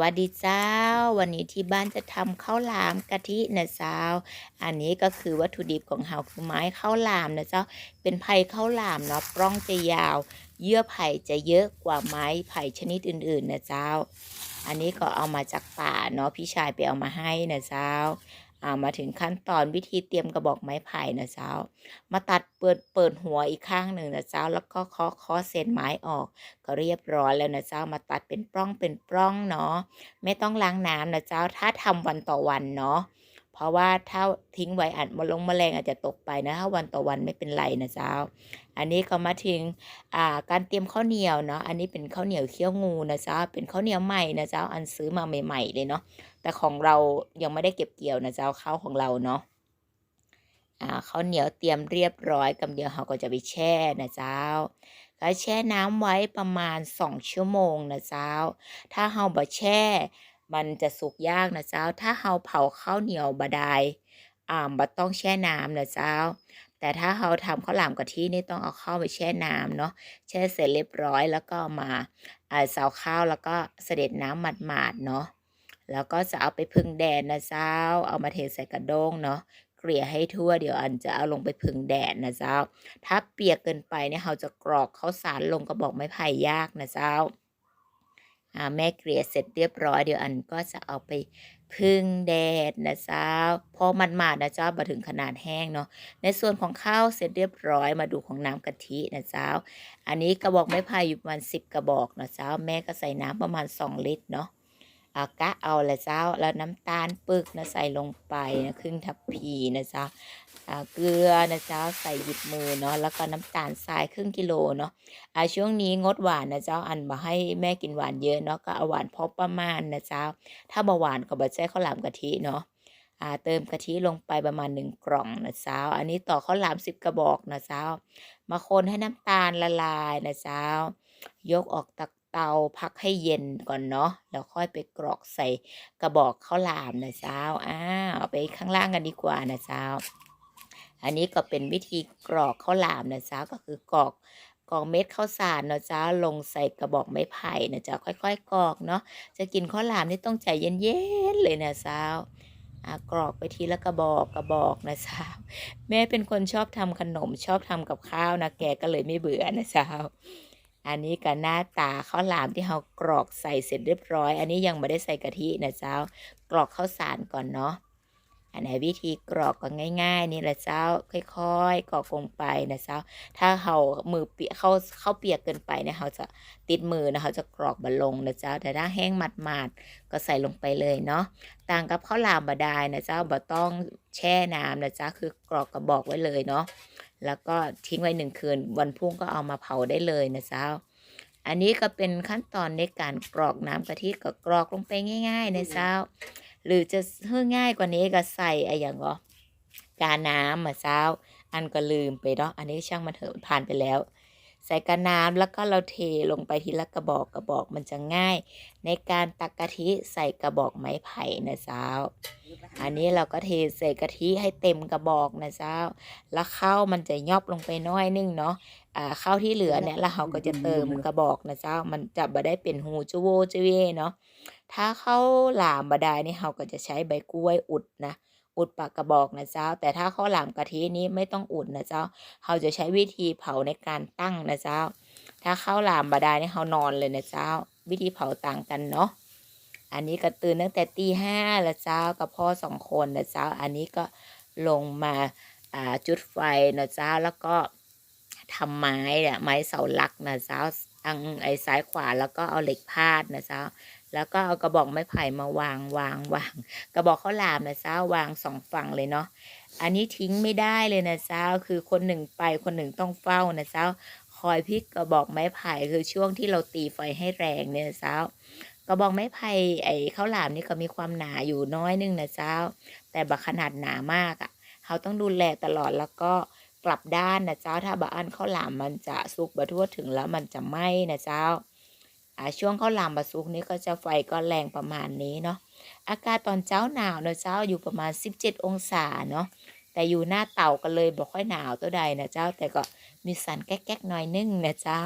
วัสดีเจ้า วันนี้ที่บ้านจะทำข้าวหลามกะทินะเจ้า อันนี้ก็คือวัตถุดิบของเราคือไม้ข้าวหลามนะเจ้า เป็นไผ่ข้าวหลามเนาะปล้องจะยาว เยื่อไผ่จะเยอะกว่าไม้ไผ่ชนิดอื่นๆนะเจ้า อันนี้ก็เอามาจากป่าเนาะพี่ชายไปเอามาให้นะเจ้า อ่ามาถึงขั้นตอนวิธีเตรียมกระบอกไม้ไผ่นะเจ้า มาตัดเปิดเปิดหัวอีกข้างหนึ่งนะเจ้า แล้วก็เคาะเคาะเศษไม้ออก ก็เรียบร้อยแล้วนะเจ้า มาตัดเป็นปล้องเป็นปล้องเนาะ ไม่ต้องล้างน้ำนะเจ้า ถ้าทำวันต่อวันเนาะ เพราะว่าถ้าทิ้งไว้อาจมาลงแมลงอาจจะตกไปนะถ้าวันต่อวันไม่เป็นไรนะเจ้า อันนี้ก็มาถึงอ่าการเตรียมข้าวเหนียวเนาะ อันนี้เป็นข้าวเหนียวเคี่ยวงูนะเจ้า เป็นข้าวเหนียวใหม่นะเจ้า อันซื้อมาใหม่ ๆ เลยเนาะ แต่ของเรายังไม่ได้เก็บเกี่ยวนะเจ้าข้าวของเราเนาะอ่าข้าวเหนียวเตรียมเรียบร้อยกำเดียวเราก็จะไปแช่นะเจ้าก็แช่น้ำไว้ประมาณ 2 ชั่วโมงนะเจ้า ถ้าเราบ่แช่ มันจะสุกยากนะเจ้า ถ้าเราเผาข้าวเหนียวบดายอ่าบ่ต้องแช่น้ำนะเจ้า แต่ถ้าเราทำข้าวหลามกะทินี่ต้องเอาข้าวไปแช่น้ำเนาะ แช่เสร็จเรียบร้อยแล้วก็มาอ่าเสาข้าวแล้วก็เสด็จน้ำหมาดๆเนาะ แล้วก็จะเอาไปพึ่งแดดนะเจ้า เอามาเทใส่กระด้งเนาะเกลี่ยให้ทั่วเดี๋ยวอันจะเอาลงไปพึ่งแดดนะเจ้า ถ้าเปียกเกินไปเนี่ยเราจะกรอกข้าวสารลงกระบอกไม้ไผ่ยากนะเจ้า แม่เกลี่ยเสร็จเรียบร้อยเดี๋ยวอันก็จะเอาไปพึ่งแดดนะเจ้าพอมันมาดนะเจ้ามาถึงขนาดแห้งเนาะในส่วนของข้าวเสร็จเรียบร้อยมาดูของน้ำกะทินะเจ้า อันนี้กระบอกไม้ไผ่อยู่ประมาณสิบกระบอกนะเจ้าแม่ก็ใส่น้ำประมาณสองลิตรเนาะ อากะเอาละเจ้า แล้วน้ำตาลปึกนะใส่ลงไปนะครึ่งทัพพีนะเจ้าอ่าเกลือนะเจ้าใส่หยิบมือเนาะแล้วก็น้ำตาลทรายครึ่งกิโลเนาะอ่าช่วงนี้งดหวานนะเจ้าอันมาให้แม่กินหวานเยอะเนาะก็เอาหวานพอประมาณนะเจ้า ถ้าเบาหวานก็บะใช้ข้าวหลามกะทิเนาะอ่าเติมกะทิลงไปประมาณหนึ่งกล่องนะเจ้า อันนี้ต่อข้าวหลามสิบกระบอกนะเจ้า มาคนให้น้ำตาลละลายนะเจ้ายกออกตัก เตาพักให้เย็นก่อนเนาะแล้วค่อยไปกรอกใส่กระบอกข้าวหลามนะเจ้าอ้าวเอาไปข้างล่างกันดีกว่านะเจ้า อันนี้ก็เป็นวิธีกรอกข้าวหลามนะเจ้าก็คือกรอกกรอกเม็ดข้าวสารนะเจ้าลงใส่กระบอกไม้ไผ่นะเจ้าค่อย ๆกรอกเนาะจะกินข้าวหลามนี่ต้องใจเย็นๆเลยนะเจ้าอ่ากรอกไปทีละกระบอกกระบอกนะเจ้าแม่เป็นคนชอบทำขนมชอบทำกับข้าวนะแกก็เลยไม่เบื่อนะเจ้า อันนี้ก็หน้าตาข้าวหลามที่เรากรอกใส่เสร็จเรียบร้อย อันนี้ยังไม่ได้ใส่กะทินะเจ้า กรอกข้าวสารก่อนเนาะอันไหนวิธีกรอกก็ง่าย ๆ นี่แหละเจ้าค่อยๆกรอกลงไปนะเจ้า ถ้าเขามือเปียกเข้าเข้าเปียกเกินไปเนี่ยเขาจะติดมือนะเขาจะกรอกบะลงนะเจ้า แต่ถ้าแห้งหมาดๆก็ใส่ลงไปเลยเนาะต่างกับข้าวหลามบดายนะเจ้าบ่ต้องแช่น้ำนะเจ้าคือกรอกกระบอกไว้เลยเนาะ แล้วก็ทิ้งไว้หนึ่งคืน วันพุ่งก็เอามาเผาได้เลยนะเจ้า อันนี้ก็เป็นขั้นตอนในการกรอกน้ำกะทิก็กรอกลงไปง่าย ๆ นะเจ้า หรือจะเพื่อง่ายกว่านี้ก็ใส่อะไรอย่างก็กาน้ำมาเจ้า อันก็ลืมไปเนาะอันนี้ช่างมันเถอะผ่านไปแล้ว ใส่กาน้ำแล้วก็เราเทลงไปทีละกระบอกกระบอกมันจะง่าย ในการตักกะทิใส่กระบอกไม้ไผ่นะเจ้า อันนี้เราก็เทใส่กะทิให้เต็มกระบอกนะเจ้า แล้วข้าวมันจะย่อบลงไปน้อยนึงเนาะอ่าข้าวที่เหลือเนี่ยแล้วเราก็จะเติมกระบอกนะเจ้า มันจะบ่ได้เป็นหูจูโวจูเวเนาะถ้าข้าวหลามบดายนี่เราก็จะใช้ใบกล้วยอุดนะ อุดปากกระบอกนะเจ้า แต่ถ้าข้าวหลามกะทินี้ไม่ต้องอุดนะเจ้าเราจะใช้วิธีเผาในการตั้งนะเจ้า ถ้าข้าวหลามบดายนี่เรานอนเลยนะเจ้า วิธีเผาต่างกันเนาะอันนี้ก็ตื่นตั้งแต่ตีห้าละเจ้ากับพ่อสองคนนะเจ้า อันนี้ก็ลงมาอ่าจุดไฟนะเจ้าแล้วก็ทำไม้อะไม้เสาหลักนะเจ้าทางไอ้ซ้ายขวาแล้วก็เอาเหล็กพาดนะเจ้า แล้วก็เอากระบอกไม้ไผ่มาวางวางวางกระบอกข้าวหลามนะเจ้าวางสองฝั่งเลยเนาะอันนี้ทิ้งไม่ได้เลยนะเจ้าคือคนหนึ่งไปคนหนึ่งต้องเฝ้านะเจ้าคอยพลิกกระบอกไม้ไผ่คือช่วงที่เราตีไฟให้แรงเนี่ยนะเจ้ากระบอกไม้ไผ่ไอ้ข้าวหลามนี่ก็มีความหนาอยู่น้อยนึงนะเจ้า แต่บักขนาดหนามากอะ่ะเขาต้องดูแลตลอดแล้วก็กลับด้านนะเจ้าถ้าบะอันข้าวหลามมันจะสุกบะทั่วถึงแล้วมันจะไหม้นะเจ้า ช่วงข้าวหลามบะสุกนี้ก็จะไฟก็แรงประมาณนี้เนาะอากาศตอนเช้าหนาวนะเจ้าอยู่ประมาณ 17 องศาเนาะแต่อยู่หน้าเต่าก็เลยบ่ค่อยหนาวตัวใดนะเจ้า แต่ก็มีสันแก๊กๆหน่อยนึงนะเจ้า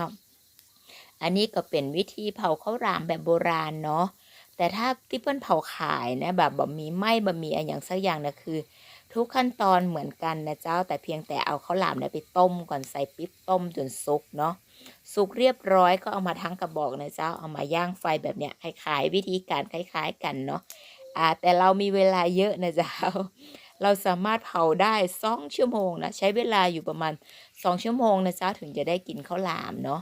อันนี้ก็เป็นวิธีเผาข้าวหลามแบบโบราณเนาะแต่ถ้าที่เปิ้นเผาขายนะแบบบ่มีไหม้บ่มีอะหยังสักอย่างนะคือ ทุกขั้นตอนเหมือนกันนะเจ้า แต่เพียงแต่เอาข้าวหลามเนี่ยไปต้มก่อนใส่ปิ๊บต้มจนสุกเนาะสุกเรียบร้อยก็เอามาทั้งกระบอกนะเจ้าเอามาย่างไฟแบบเนี้ยคล้ายๆวิธีการคล้ายๆกันเนาะอ่าแต่เรามีเวลาเยอะนะเจ้า เราสามารถเผาได้สองชั่วโมงนะใช้เวลาอยู่ประมาณสองชั่วโมงนะเจ้าถึงจะได้กินข้าวหลามเนาะ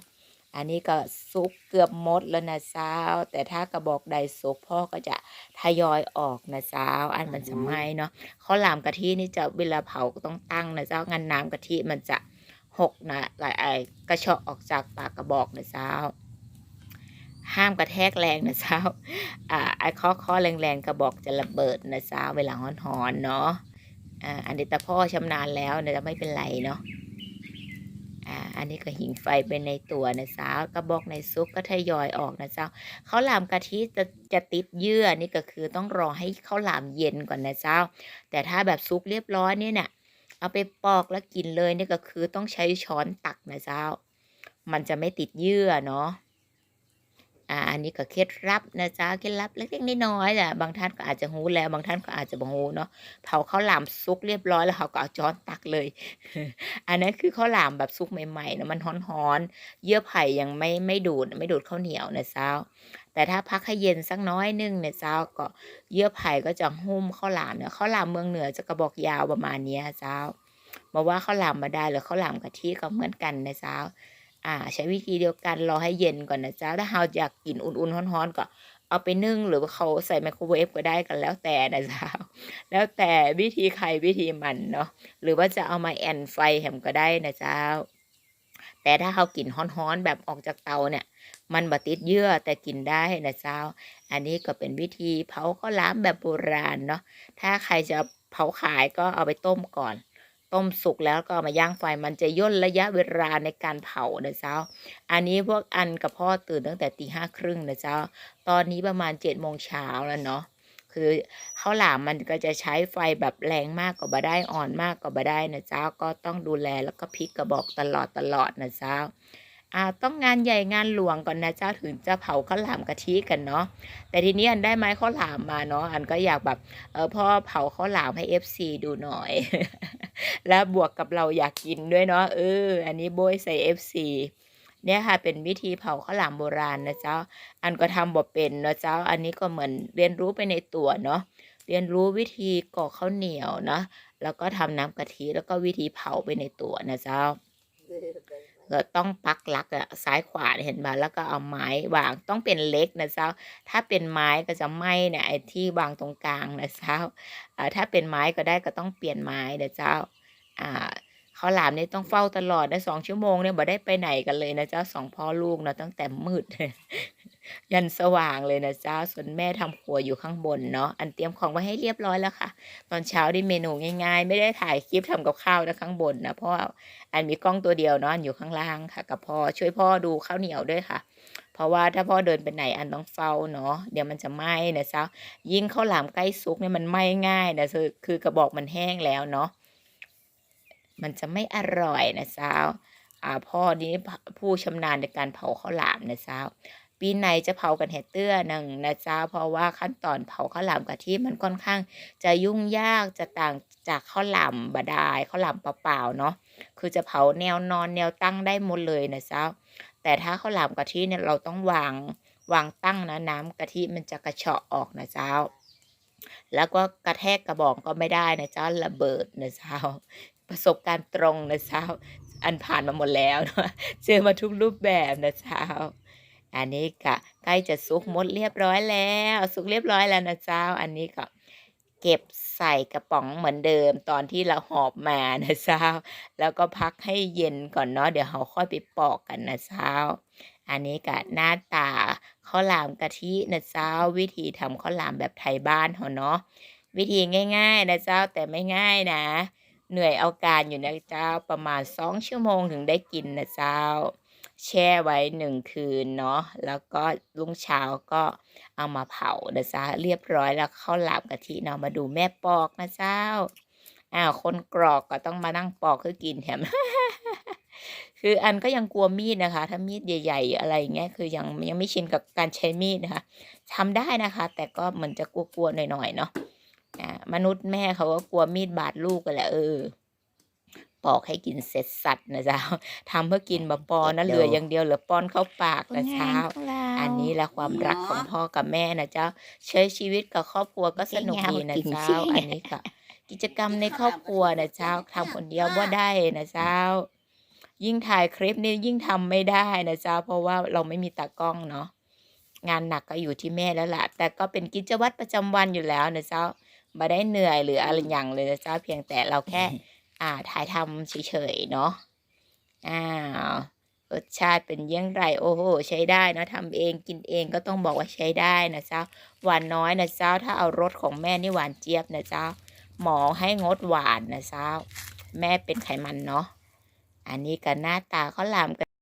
อันนี้ก็สุกเกือบหมดแล้วนะเจ้าแต่ถ้ากระบอกใดสุกพ่อก็จะทยอยออกนะเจ้าอันมันจะไหม้เนาะข้าวหลามกะทินี่จะเวลาเผาก็ต้องตั้งนะเจ้างั้นน้ำกะทิมันจะหกนะหลายไอกระชาะออกจากปากกระบอกนะเจ้าห้ามกระแทกแรงนะเจ้าอ่าไอ้ข้อข้อแรงๆกระบอกจะระเบิดนะเจ้าเวลาฮ้อนๆเนาะอ่าอันนี้แต่พ่อชำนาญแล้วนะจะไม่เป็นไรเนาะ อันนี้ก็หิงไฟไปในตัวนะเจ้ากระบอกในซุปก็ทยอยออกนะเจ้าข้าวหลามกะทิจะจะติดเยื่อนี่ก็คือต้องรอให้ข้าวหลามเย็นก่อนนะเจ้า แต่ถ้าแบบซุกเรียบร้อยนี่ยนี่ยเอาไปปอกแล้วกินเลยนี่ก็คือต้องใช้ช้อนตักนะเจ้า มันจะไม่ติดเยื่อเนาะ อ่าอันนี้ก็เคล็ดลับนะจ๊ะเคล็ดลับเล็กๆน้อยๆอะบางท่านก็อาจจะรู้แล้วบางท่านก็อาจจะบ่รู้เนาะเผาข้าวหลามซุกเรียบร้อยแล้วเขาก็เอาช้อนตักเลย อันนั้นคือข้าวหลามแบบซุกใหม่ๆเนาะมันร้อนๆเยื่อไผ่ยังไม่ไม่ดูดไม่ดูดข้าวเหนียวนะเจ้าแต่ถ้าพักให้เย็นสักน้อยนึงเนี่ยเจ้าก็เยื่อไผ่ก็จะหุ้มข้าวหลามเนี่ยข้าวหลามเมืองเหนือจะกระบอกยาวประมาณนี้เจ้าบอกว่าข้าวหลามมาได้หรือข้าวหลามกะทิก็เหมือนกันนะเจ้า อ่า ใช้วิธีเดียวกันรอให้เย็นก่อนนะจ๊ะถ้าเราอยากกินอุ่นๆร้อนๆก็เอาไปนึ่งหรือว่าเขาใส่ไมโครเวฟก็ได้กันแล้วแต่นะจ๊ะแล้วแต่วิธีใครวิธีมันเนาะหรือว่าจะเอามาแอนไฟแฮมก็ได้นะจ้าแต่ถ้าเขากินร้อนๆแบบออกจากเตาเนี่ย มันบติดเยื่อแต่กินได้นะเจ้า อันนี้ก็เป็นวิธีเผาข้าวหลามแบบโบราณเนาะถ้าใครจะเผาขายก็เอาไปต้มก่อน ต้มสุกแล้วก็เอามาย่างไฟมันจะย่นระยะเวลาในการเผานะเจ้า อันนี้พวกอันกับพ่อตื่นตั้งแต่ตีห้าครึ่งนะเจ้า ตอนนี้ประมาณเจ็ดโมงเช้าแล้วเนาะ คือข้าวหลามมันก็จะใช้ไฟแบบแรงมากก็บ่ได้อ่อนมากก็บ่ได้นะเจ้า ก็ต้องดูแลแล้วก็พลิกกระบอกตลอดตลอดนะเจ้า อ่าต้องงานใหญ่งานหลวงก่อนนะเจ้าถึงจะเผาข้าวหลามกะทิกันเนาะแต่ทีนี้อันได้ไม้ข้าวหลามมาเนาะอันก็อยากแบบเออพ่อเผาข้าวหลามให้ FC ดูหน่อย แล้วบวกกับเราอยากกินด้วยเนาะเอออันนี้โบยใส่ FC เนี่ยค่ะเป็นวิธีเผาข้าวหลามโบราณนะเจ้า อันก็ทำบ่เป็นเนาะเจ้า อันนี้ก็เหมือนเรียนรู้ไปในตัวเนาะเรียนรู้วิธีก่อข้าวเหนียวเนาะแล้วก็ทำน้ำกะทิแล้วก็วิธีเผาไปในตัวนะเจ้า ก็ต้องปักหลักอะซ้ายขวาเห็นบ่แล้วก็เอาไม้วางต้องเป็นเล็กนะเจ้า ถ้าเป็นไม้ก็จะไหมเนี่ยไอ้ที่วางตรงกลางนะเจ้าอ่าถ้าเป็นไม้ก็ได้ก็ต้องเปลี่ยนไม้นะเจ้าอ่าข้าหลามนี่ต้องเฝ้าตลอดนะสองชั่วโมงเนี่ยบ่ได้ไปไหนกันเลยนะเจ้าสองพ่อลูกเนาะตั้งแต่มืด ยันสว่างเลยนะจ้าส่วนแม่ทำครัวอยู่ข้างบนเนาะ อันเตรียมของไว้ให้เรียบร้อยแล้วค่ะ ตอนเช้าได้เมนูง่าย ๆ ไม่ได้ถ่ายคลิปทำกับข้าวนะข้างบนนะ เพราะว่าอันมีกล้องตัวเดียวเนาะ อันอยู่ข้างล่างค่ะ กับพ่อช่วยพ่อดูข้าวเหนียวด้วยค่ะ เพราะว่าถ้าพ่อเดินไปไหนอันต้องเฝ้าเนาะ เดี๋ยวมันจะไหม้นะจ้ายิ่งข้าวหลามใกล้สุกเนี่ยมันไหม้ง่ายนะคือคือกระบอกมันแห้งแล้วเนาะ มันจะไม่อร่อยนะจ้าอ่าพ่อนี้ผู้ชำนาญในการเผาข้าวหลามนะจ้า ปีไหนจะเผากันแห่เตื้อหนึ่งนะจ้าเพราะว่าขั้นตอนเผาข้าวหลามกะทิมันค่อนข้าง จะยุ่งยากจะต่างจากข้าวหลามบดายข้าวหลามเปล่าๆเนาะคือจะเผาแนวนอนแนวตั้งได้หมดเลยนะจ้าแต่ถ้าข้าวหลามกะทิเนี่ยเราต้องวางวางตั้งนะน้ำกะทิมันจะกระเฉาะออกนะเจ้า แล้วก็กระแทกกระบอกก็ไม่ได้นะเจ้าระเบิดนะเจ้า ประสบการณ์ตรงนะเจ้า อันผ่านมาหมดแล้วเนาะเจอมาทุกรูปแบบนะเจ้า อันนี้ก็ใกล้จะสุกหมดเรียบร้อยแล้วสุกเรียบร้อยแล้วนะเจ้า อันนี้ก็เก็บใส่กระป๋องเหมือนเดิมตอนที่เราหอบมานะเจ้า แล้วก็พักให้เย็นก่อนเนาะเดี๋ยวเราค่อยไปปอกกันนะเจ้า อันนี้ก็หน้าตาข้าวหลามกะทินะเจ้า วิธีทำข้าวหลามแบบไทยบ้านเขาเนาะวิธีง่าย ๆ นะเจ้าแต่ไม่ง่ายนะ เหนื่อยเอาการอยู่นะเจ้าประมาณสองชั่วโมงถึงได้กินนะเจ้า แช่ไว้หนึ่งคืนเนาะแล้วก็รุ่งเช้าก็เอามาเผานะจ๊ะเรียบร้อยแล้วข้าวหลามกะทิเนาะมาดูแม่ปอกนะเจ้าอ้าวคนกรอกก็ต้องมานั่งปอกคือกินแถมคืออันก็ยังกลัวมีดนะคะ ถ้ามีดใหญ่ ๆ อะไรอย่างเงี้ยคือยังยังไม่ชินกับการใช้มีดนะคะทำได้นะคะ แต่ก็เหมือนจะกลัวๆหน่อยๆเนาะอ่ามนุษย์แม่เขาก็กลัวมีดบาดลูกกันแหละเออ ปอกให้กินเสร็จสัตว์นะเจ้าทำเพื่อกินบะปอนะเหลืออย่างเดียวเหลือป้อนเข้าปากนะเช้า อันนี้แหละความรักของพ่อกับแม่นะเจ้าใช้ชีวิตกับครอบครัวก็สนุกดีนะเจ้า อันนี้ก็กิจกรรมในครอบครัวนะเจ้าทำคนเดียวว่าได้นะเจ้า ยิ่งถ่ายคลิปนี่ยิ่งทำไม่ได้นะเจ้า เพราะว่าเราไม่มีตากล้องเนาะงานหนักก็อยู่ที่แม่แล้วล่ะ แต่ก็เป็นกิจวัตรประจำวันอยู่แล้วนะเจ้าไม่ได้เหนื่อยหรืออะไรอย่างเลยนะเจ้าเพียงแต่เราแค่ อ่าถ่ายทำเฉยๆเนาะอ้าวรสชาติเป็นยังไงโอ้โหใช้ได้นะทำเองกินเองก็ต้องบอกว่าใช้ได้นะเจ้าหวานน้อยนะเจ้าถ้าเอารสของแม่นี่หวานเจี๊ยบนะเจ้าหมอให้งดหวานนะเจ้าแม่เป็นไขมันเนาะอันนี้ก็หน้าตาเขาลามกัน